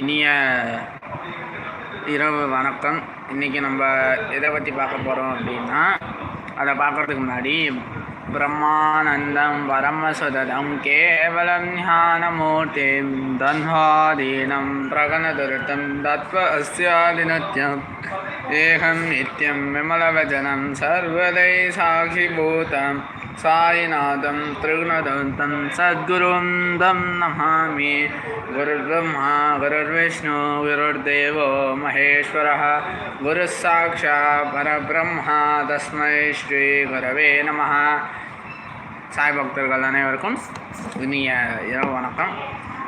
இனிய இரவு வணக்கம். இன்றைக்கி நம்ம எதை பற்றி பார்க்க போகிறோம் அப்படின்னா அதை பார்க்குறதுக்கு முன்னாடி பிரம்மானந்தம் பரமசுதம் கேவலம் ஞானமூர்த்திம் தன்வாதீனம் பிரகணதுருத்தம் தத்வ அஸ்யாதினத்யம் ஏகம் நித்யம் விமலவஜனம் சர்வதை சாட்சிபூதம் சாய்நாதம் திருகுணதந்தம் சத்குரும் தம் நமாமி குருர்பிரம்மா குருர்விஷ்ணு குருர்தேவோ மகேஸ்வர குருः சாட்சாத் பரபிரம்மா தஸ்மை ஸ்ரீ குரவே நம சாய் பக்தர்கள் அனைவருக்கும் இனிய இரவு வணக்கம்.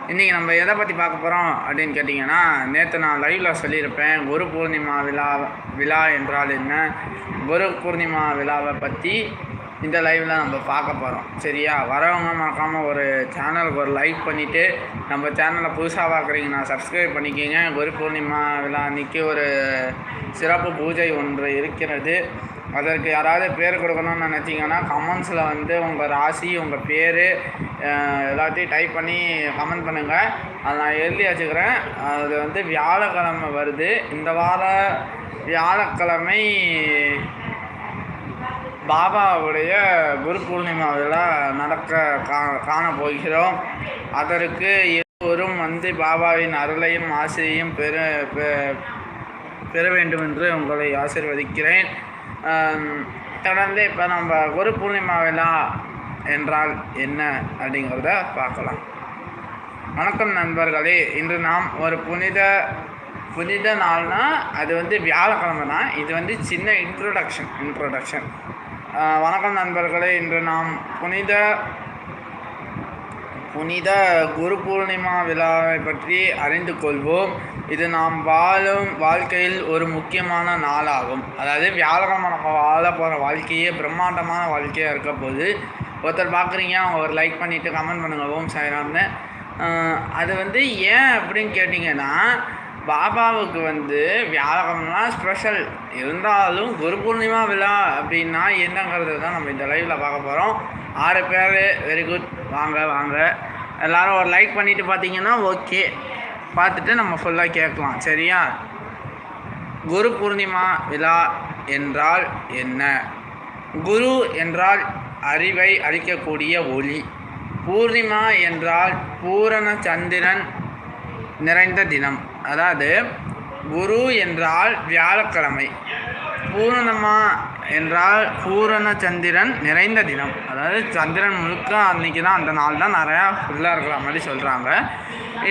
இன்றைக்கி நம்ம எதை பற்றி பார்க்க போகிறோம் அப்படின்னு கேட்டிங்கன்னா நேற்று நான் லைவில் சொல்லியிருப்பேன் குரு பூர்ணிமா விழா விழா என்றால் என்ன? குரு பூர்ணிமா விழாவை பற்றி இந்த லைவில் நம்ம பார்க்க போகிறோம் சரியா? வரவங்க மறக்காமல் ஒரு சேனலுக்கு ஒரு லைக் பண்ணிவிட்டு நம்ம சேனலை புதுசாக பார்க்குறீங்கன்னா சப்ஸ்கிரைப் பண்ணிக்கோங்க. குரு பூர்ணிமா விழா அன்றைக்கி ஒரு சிறப்பு பூஜை ஒன்று இருக்கிறது. அதற்கு யாராவது பேர் கொடுக்கணும்னு நினச்சிங்கன்னா கமெண்ட்ஸில் வந்து உங்கள் ராசி உங்கள் பேர் எல்லாத்தையும் டைப் பண்ணி கமெண்ட் பண்ணுங்கள் அதை நான் எழுதி வச்சுக்கிறேன். அது வந்து வியாழக்கிழமை வருது. இந்த வார வியாழக்கிழமை பாபாவுடைய குரு பூர்ணிமா விழா நடக்க கா காண போகிறோம் அதற்கு இருவரும் வந்து பாபாவின் அருளையும் ஆசையையும் பெற பெ- பெற வேண்டும் என்று உங்களை ஆசீர்வதிக்கிறேன். தொடர்ந்து இப்போ நம்ம குரு பூர்ணிமா விழா என்றால் என்ன அப்படிங்கிறத பார்க்கலாம். வணக்கம் நண்பர்களே. இன்று நாம் ஒரு புனித புனித நாள்னால் அது வந்து வியாழக்கிழமை தான் இது வந்து சின்ன இன்ட்ரோடக்ஷன் இன்ட்ரோடக்ஷன் வணக்கம் நண்பர்களே. இன்று நாம் புனித புனித குரு பூர்ணிமா விழாவை பற்றி அறிந்து கொள்வோம். இது நாம் வாழும் வாழ்க்கையில் ஒரு முக்கியமான நாளாகும். அதாவது வியாழக்கிழமை நம்ம வாழ போகிற வாழ்க்கையே பிரம்மாண்டமான வாழ்க்கையாக இருக்க போது ஒருத்தர் பார்க்குறீங்க அவங்க ஒரு லைக் பண்ணிவிட்டு கமெண்ட் பண்ணுங்கள் ஓம் சாய்ராம்னு. அது வந்து ஏன் அப்படின்னு கேட்டிங்கன்னா பாபாவுக்கு வந்து வியாழக்கிழமெலாம் ஸ்பெஷல் இருந்தாலும் குரு பூர்ணிமா விழா அப்படின்னா என்னங்கிறது தான் நம்ம இந்த லைவில் பார்க்க போகிறோம் ஆறு பேர் வெரி குட் வாங்க வாங்க. எல்லாரும் ஒரு லைக் பண்ணிவிட்டு பார்த்தீங்கன்னா ஓகே பார்த்துட்டு நம்ம ஃபுல்லாக கேட்கலாம். சரியா? குரு பூர்ணிமா விழா என்றால் என்ன? குரு என்றால் அறிவை அளிக்கக்கூடிய ஒளி. பூர்ணிமா என்றால் பூரண சந்திரன் நிறைந்த தினம். அதாவது குரு என்றால் வியாழக்கிழமை. பூரணமா என்றால் பூரண சந்திரன் நிறைந்த தினம். அதாவது சந்திரன் முழுக்க அன்னைக்கு தான் அந்த நாள் தான் நிறையா ஃபுல்லாக இருக்கிற மாதிரி சொல்கிறாங்க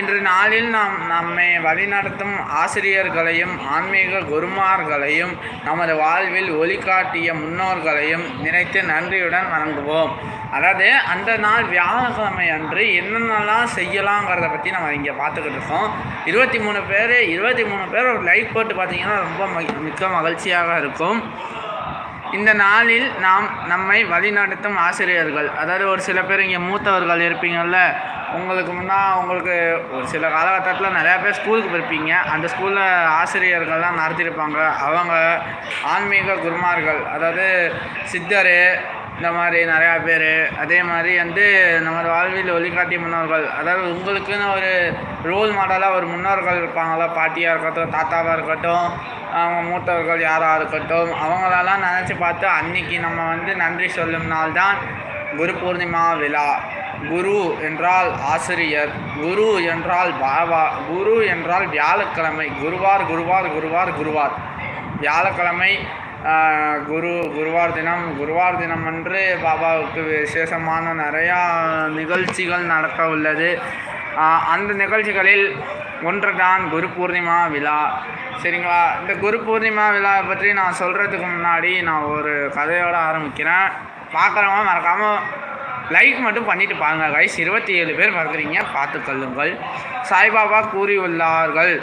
இன்று நாளில் நாம் நம்மை வழிநடத்தும் ஆசிரியர்களையும் ஆன்மீக குருமார்களையும் நமது வாழ்வில் ஒளிகாட்டிய முன்னோர்களையும் நினைத்து நன்றியுடன் வணங்குவோம். அதாவது அந்த நாள் வியாழக்கிழமை அன்று என்னென்னலாம் செய்யலாங்கிறத பற்றி நம்ம இங்கே பார்த்துக்கிட்டு இருக்கோம். இருபத்தி மூணு பேர் இருபத்தி மூணு பேர் ஒரு லைக் போட்டு பார்த்தீங்கன்னா ரொம்ப மிக்க மகிழ்ச்சியாக இருக்கும். இந்த நாளில் நாம் நம்மை வழிநடத்தும் ஆசிரியர்கள். அதாவது ஒரு சில பேர் இங்கே மூத்தவர்கள் இருப்பீங்கள்ல உங்களுக்கு முன்னால் உங்களுக்கு ஒரு சில காலகட்டத்தில் நிறையா பேர் ஸ்கூலுக்கு போயிருப்பீங்க. அந்த ஸ்கூலில் ஆசிரியர்கள்லாம் நடத்தியிருப்பாங்க. அவங்க ஆன்மீக குருமார்கள் அதாவது சித்தர் இந்த மாதிரி நிறையா பேர். அதே மாதிரி வந்து நமது வாழ்வில் வழிகாட்டிய முன்னோர்கள் அதாவது உங்களுக்குன்னு ஒரு ரோல் மாடலாக ஒரு முன்னோர்கள் இருப்பாங்களா பாட்டியாக இருக்கட்டும் தாத்தாவாக இருக்கட்டும் அவங்க மூத்தவர்கள் யாராக இருக்கட்டும் அவங்களெல்லாம் நினச்சி பார்த்து அன்னைக்கு நம்ம வந்து நன்றி சொல்லும் நாள் தான் குரு பூர்ணிமா விழா. குரு என்றால் ஆசிரியர் குரு என்றால் பாபா குரு என்றால் வியாழக்கிழமை. குருவார் குருவார் குருவார் குருவார். வியாழக்கிழமை குரு குருவார் தினம் குருவார் தினம் அன்று பாபாவுக்கு விசேஷமான நிறையா நிகழ்ச்சிகள் நடக்க உள்ளது. அந்த நிகழ்ச்சிகளில் ஒன்று தான் குரு பூர்ணிமா விழா. சரிங்களா? இந்த குரு பூர்ணிமா விழாவை பற்றி நான் சொல்கிறதுக்கு முன்னாடி நான் ஒரு கதையோடு ஆரம்பிக்கிறேன். பார்க்குறவங்க மறக்காமல் லைக் மட்டும் பண்ணிட்டு பாருங்கள் கைஸ் இருபத்தி ஏழு பேர் பார்க்குறீங்க பார்த்து கொள்ளுங்கள். சாய்பாபா கூறியுள்ளார்கள்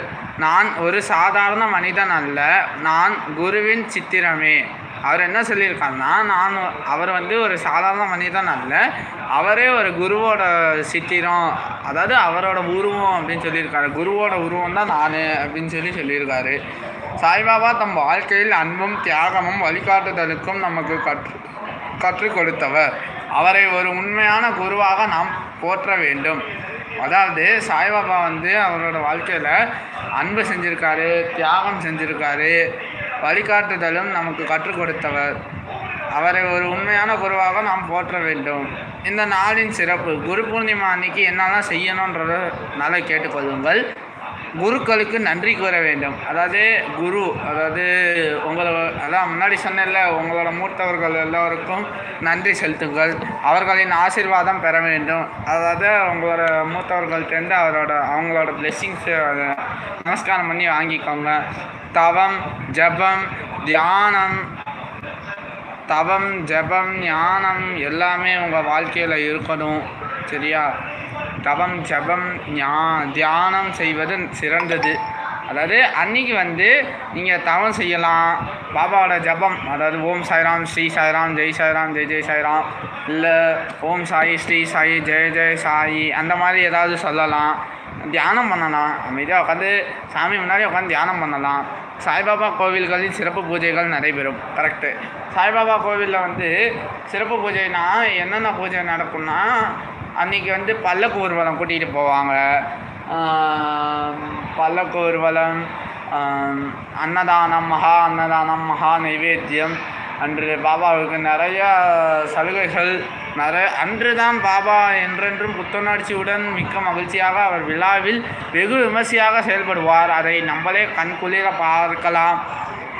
நான் ஒரு சாதாரண மனிதன் அல்ல நான் குருவின் சித்திரமே. அவர் என்ன சொல்லியிருக்காருன்னா நான் அவர் வந்து ஒரு சாதாரண மனிதன் அல்ல. அவரே ஒரு குருவோட சித்திரம் அதாவது அவரோட உருவம் அப்படின்னு சொல்லியிருக்காரு. குருவோட உருவம் தான் நான் அப்படின்னு சொல்லி சொல்லியிருக்காரு. சாய்பாபா தம் வாழ்க்கையில் அன்பும் தியாகமும் வழிகாட்டுதலுக்கும் நமக்கு கற்று கற்றுக் கொடுத்தவர். அவரை ஒரு உண்மையான குருவாக நாம் போற்ற வேண்டும். அதாவது சாய்பாபா வந்து அவரோட வாழ்க்கையில் அன்பு செஞ்சுருக்காரு தியாகம் செஞ்சுருக்காரு. வழிகாட்டுதலும் நமக்கு கற்றுக் கொடுத்தவர். அவரை ஒரு உண்மையான குருவாக நாம் போற்ற வேண்டும். இந்த நாளின் சிறப்பு குரு பூர்ணிமா அன்னைக்கு என்னெல்லாம் செய்யணுன்றத நல்லா கேட்டுக்கொள்ளுங்கள். குருக்களுக்கு நன்றி கூற வேண்டும். அதாவது குரு அதாவது உங்களை அதான் முன்னாடி சொன்னேன்ல உங்களோட மூத்தவர்கள் எல்லோருக்கும் நன்றி செலுத்துங்கள். அவர்களின் ஆசிர்வாதம் பெற வேண்டும். அதாவது உங்களோட மூத்தவர்கள்ட்டேருந்து அவரோட அவங்களோட பிளெஸ்ஸிங்ஸு அதை நமஸ்காரம் பண்ணி வாங்கிக்கோங்க. தவம் ஜபம் தியானம் தவம் ஜபம் ஞானம் எல்லாமே உங்கள் வாழ்க்கையில் இருக்கணும். சரியா? தவம் ஜபம் ஞா தியானம் செய்வது சிறந்தது. அதாவது அன்னைக்கு வந்து நீங்கள் தவம் செய்யலாம். பாபாவோட ஜபம் அதாவது ஓம் சாய்ராம் ஸ்ரீ சாய்ராம் ஜெய் சாய்ராம் ஜெய் ஜெய் சாய்ராம் இல்லை ஓம் சாய் ஸ்ரீ சாய் ஜெய ஜெய சாயி அந்த மாதிரி ஏதாவது சொல்லலாம். தியானம் பண்ணலாம். அமைதியாக உட்காந்து சாமி முன்னாடி உட்காந்து தியானம் பண்ணலாம். சாய்பாபா கோவில்களில் சிறப்பு பூஜைகள் நடைபெறும். கரெக்டு சாய்பாபா கோவிலில் வந்து சிறப்பு பூஜைனா என்னென்ன பூஜை நடக்கும்னா அன்றைக்கி வந்து பல்லக்கு ஊர்வலம் கூட்டிகிட்டு போவாங்க. பல்லக்கு ஊர்வலம் அன்னதானம் மகா அன்னதானம் மகா நைவேத்தியம். அன்று பாபாவுக்கு நிறைய சலுகைகள் நிறைய அன்று தான் பாபா என்றென்றும் புத்துணர்ச்சியுடன் மிக்க மகிழ்ச்சியாக அவர் விழாவில் வெகு விமர்சையாக செயல்படுவார். அதை நம்மளே கண்குளிர பார்க்கலாம்.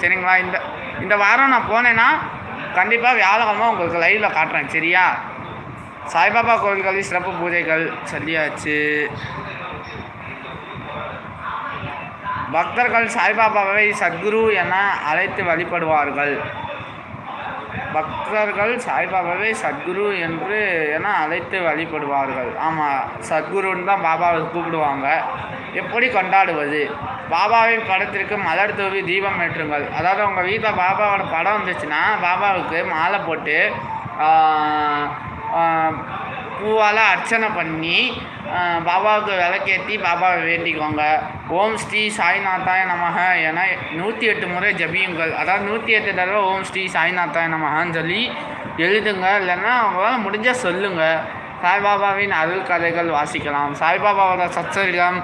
சரிங்களா? இந்த இந்த வாரம் நான் போனேன்னா கண்டிப்பாக வியாழக்கிழமை உங்களுக்கு லைவில் காட்டுறேன். சரியா? சாய்பாபா கோவில்களில் சிறப்பு பூஜைகள் சொல்லியாச்சு. பக்தர்கள் சாய்பாபாவை சத்குரு என அழைத்து வழிபடுவார்கள். பக்தர்கள் சாய்பாபாவை சத்குரு என்று என அழைத்து வழிபடுவார்கள். ஆமாம் சத்குருன்னு தான் பாபாவை கூப்பிடுவாங்க. எப்படி கொண்டாடுவது? பாபாவின் படத்திற்கு மலர் தூவி தீபம் ஏற்றுங்கள். அதாவது உங்கள் வீட்டில் பாபாவோட படம் வந்துச்சுன்னா பாபாவுக்கு மாலை போட்டு பூவால் அர்ச்சனை பண்ணி பாபாவுக்கு விளக்கேற்றி பாபாவை வேண்டிக்கோங்க. ஓம் ஸ்ரீ சாய்நாத்தாய நமக என நூற்றி எட்டு முறை ஜபியுங்கள். அதாவது நூற்றி எட்டு தடவை ஓம் ஸ்ரீ சாய்நாத்தாய நமகன்னு சொல்லி எழுதுங்க. இல்லைன்னா அவங்களால் முடிஞ்சால் சொல்லுங்கள் சாய்பாபாவின் அருள் கதைகள் வாசிக்கலாம். சாய்பாபாவோட சச்சரிதம்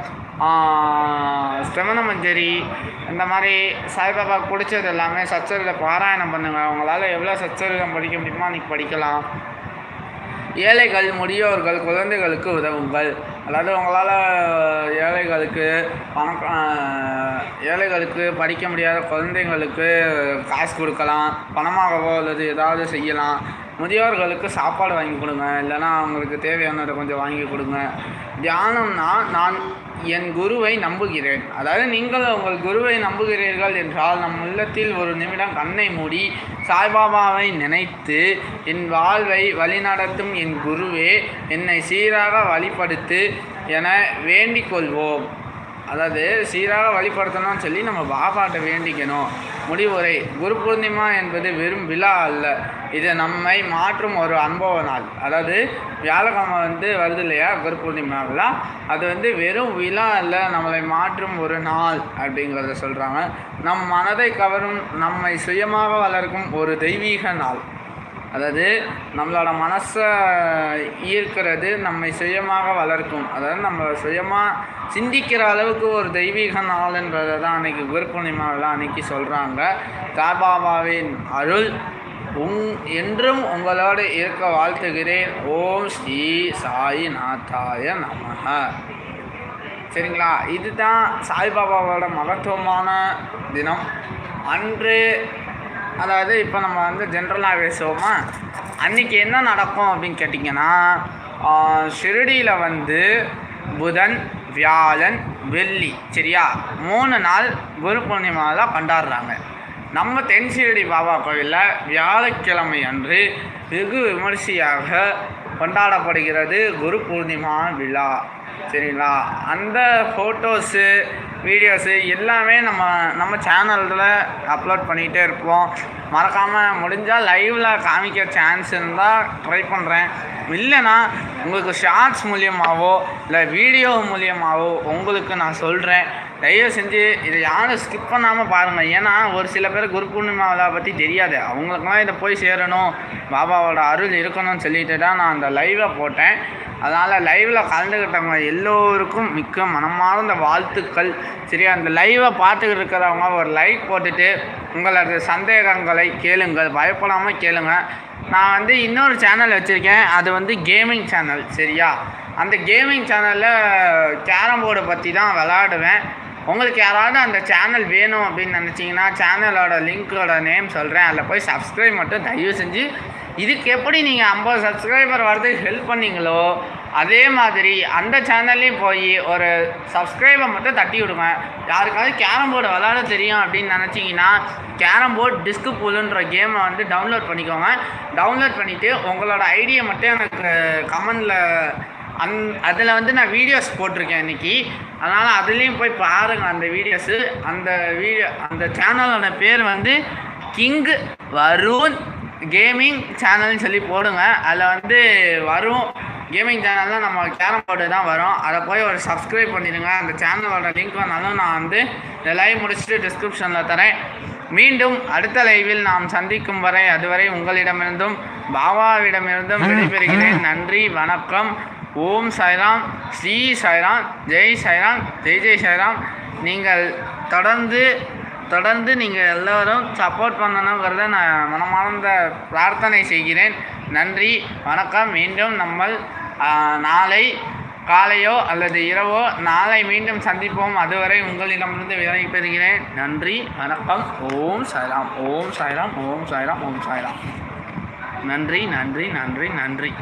ஸ்ரமண மஞ்சரி இந்த மாதிரி சாய்பாபா பிடிச்சது எல்லாமே சச்சரித பாராயணம் பண்ணுங்கள் அவங்களால் எவ்வளோ சச்சரிதம் படிக்க முடியுமோ அன்றைக்கி படிக்கலாம். ஏழைகள் முதியோர்கள் குழந்தைகளுக்கு உதவுங்கள். அதாவது உங்களால் ஏழைகளுக்கு பணம் ஏழைகளுக்கு படிக்க முடியாத குழந்தைங்களுக்கு காசு கொடுக்கலாம் பணமாகவோ அல்லது ஏதாவது செய்யலாம். முதியோர்களுக்கு சாப்பாடு வாங்கி கொடுங்க. இல்லைன்னா அவங்களுக்கு தேவையானதை கொஞ்சம் வாங்கி கொடுங்க. தியானம்னா நான் என் குருவை நம்புகிறேன். அதாவது நீங்கள் உங்கள் குருவை நம்புகிறீர்கள் என்றால் நம் உள்ளத்தில் ஒரு நிமிடம் கண்ணை மூடி சாய்பாபாவை நினைத்து என் வாழ்வை வழிநடத்தும் என் குருவே என்னை சீராக வழிபடுத்து என வேண்டிக் கொள்வோம் அதாவது சீராக வழிபடுத்தணும்னு சொல்லி நம்ம பாபாட்ட வேண்டிக்கணும். முடிவுரை குரு பூர்ணிமா என்பது வெறும் விழா அல்ல. இது நம்மை மாற்றும் ஒரு அனுபவ நாள் அதாவது வியாழக்கிழமை வந்து வருது இல்லையா குரு பூர்ணிமா விழா அது வந்து வெறும் விழா அல்ல நம்மளை மாற்றும் ஒரு நாள் அப்படிங்கிறத சொல்கிறாங்க நம் மனதை கவரும் நம்மை சுயமாக வளர்க்கும் ஒரு தெய்வீக நாள். அதாவது நம்மளோட மனசை ஈர்க்கிறது நம்மை சுயமாக வளர்க்கும். அதாவது நம்ம சுயமாக சிந்திக்கிற அளவுக்கு ஒரு தெய்வீக நாள்ன்றதை தான் அன்றைக்கி குரு பூர்ணிமாவில் அன்றைக்கி சொல்கிறாங்க சாய்பாபாவின் அருள் உங் என்றும் உங்களோடு இருக்க வாழ்த்துகிறேன். ஓம் ஸ்ரீ சாய் நாத்தாய நமக சரிங்களா? இதுதான் சாய்பாபாவோட மகத்துவமான தினம். அன்று அதாவது இப்போ நம்ம வந்து ஜென்ரலாக பேசுவோமா? அன்றைக்கி என்ன நடக்கும் அப்படின்னு கேட்டிங்கன்னா ஷிரடியில் வந்து புதன் வியாழன் வெள்ளி சரியா? மூணு நாள் குரு பூர்ணிமாவில் கொண்டாடுறாங்க. நம்ம தென் ஷிரடி பாபா கோயிலில் வியாழக்கிழமை அன்று வெகு விமரிசையாக கொண்டாடப்படுகிறது குரு பூர்ணிமா விழா. சரிங்களா? அந்த ஃபோட்டோஸு வீடியோஸு எல்லாமே நம்ம நம்ம சேனலில் அப்லோட் பண்ணிகிட்டே இருப்போம். மறக்காமல் முடிஞ்சால் லைவில் காமிக்க சான்ஸ் இருந்தால் ட்ரை பண்ணுறேன் இல்லைன்னா உங்களுக்கு ஷார்ட்ஸ் மூலியமாகவோ இல்லை வீடியோ மூலியமாகவோ உங்களுக்கு நான் சொல்கிறேன் தயவு செஞ்சு இதை யாரும் ஸ்கிப் பண்ணாமல் பாருங்கள் ஏன்னா ஒரு சில பேர் குரு பூர்ணிமாவை பற்றி தெரியாது. அவங்களுக்குலாம் இதை போய் சேரணும். பாபாவோட அருள் இருக்கணும்னு சொல்லிட்டு தான் நான் அந்த லைவை போட்டேன். அதனால் லைவில் கலந்துக்கிட்டவங்க எல்லோருக்கும் மிக்க மனமார்ந்த வாழ்த்துக்கள். சரியா? அந்த லைவை பார்த்துக்கிட்டு இருக்கிறவங்க ஒரு லைக் போட்டுட்டு உங்களது சந்தேகங்களை கேளுங்கள். பயப்படாமல் கேளுங்க. நான் வந்து இன்னொரு சேனல் வச்சுருக்கேன். அது வந்து கேமிங் சேனல் சரியா? அந்த கேமிங் சேனலில் கேரம் போர்டு பற்றி தான் விளாடுவேன். உங்களுக்கு யாராவது அந்த சேனல் வேணும் அப்படின்னு நினச்சிங்கன்னா சேனலோட லிங்க்கோட நேம் சொல்கிறேன் அதில் போய் சப்ஸ்கிரைப் மட்டும் தயவு செஞ்சு இதுக்கு எப்படி நீங்கள் ஐம்பது சப்ஸ்கிரைபர் வரதுக்கு ஹெல்ப் பண்ணீங்களோ அதே மாதிரி அந்த சேனல்லையும் போய் ஒரு சப்ஸ்கிரைபை மட்டும் தட்டி விடுங்க. யாருக்காவது கேரம் போர்டு விளாட தெரியும் அப்படின்னு நினச்சிங்கன்னா கேரம் போர்டு டிஸ்கு பூலுன்ற கேமை வந்து டவுன்லோட் பண்ணிக்கோங்க. டவுன்லோட் பண்ணிவிட்டு உங்களோட ஐடியை மட்டும் எனக்கு கமெண்டில் அந் அதில் வந்து நான் வீடியோஸ் போட்டிருக்கேன் இன்றைக்கி அதனால் அதுலேயும் போய் பாருங்கள் அந்த வீடியோஸு அந்த வீடியோ அந்த சேனலோட பேர் வந்து கிங் வருண் கேமிங் சேனல்னு சொல்லி போடுங்க. அதில் வந்து வரும் கேமிங் சேனலில் நம்ம கேரம் போர்டு தான் வரும். அதை போய் ஒரு சப்ஸ்கிரைப் பண்ணிடுங்க. அந்த சேனலோட லிங்க் வந்தாலும் நான் வந்து இந்த லைவ் முடிச்சுட்டு டிஸ்கிரிப்ஷனில் தரேன். மீண்டும் அடுத்த லைவில் நாம் சந்திக்கும் வரை அதுவரை உங்களிடமிருந்தும் பாபாவிடமிருந்தும் விடைபெறுகிறேன். நன்றி வணக்கம். ஓம் சாய்ராம் ஸ்ரீ சாய்ராம் ஜெய் சாய்ராம் ஜெய் ஜெய் சாய்ராம். நீங்கள் தொடர்ந்து தொடர்ந்து நீங்கள் எல்லோரும் சப்போர்ட் பண்ணணுங்கிறத நான் மனமார்ந்த பிரார்த்தனை செய்கிறேன். நன்றி வணக்கம். மீண்டும் நம்ம நாளை காலையோ அல்லது இரவோ நாளை மீண்டும் சந்திப்போம். அதுவரை உங்களிடமிருந்து விலை பெறுகிறேன். நன்றி வணக்கம். ஓம் சாய்ராம். ஓம் சாய்ராம். ஓம் சாய்ராம். ஓம் சாய்ராம். நன்றி நன்றி நன்றி நன்றி.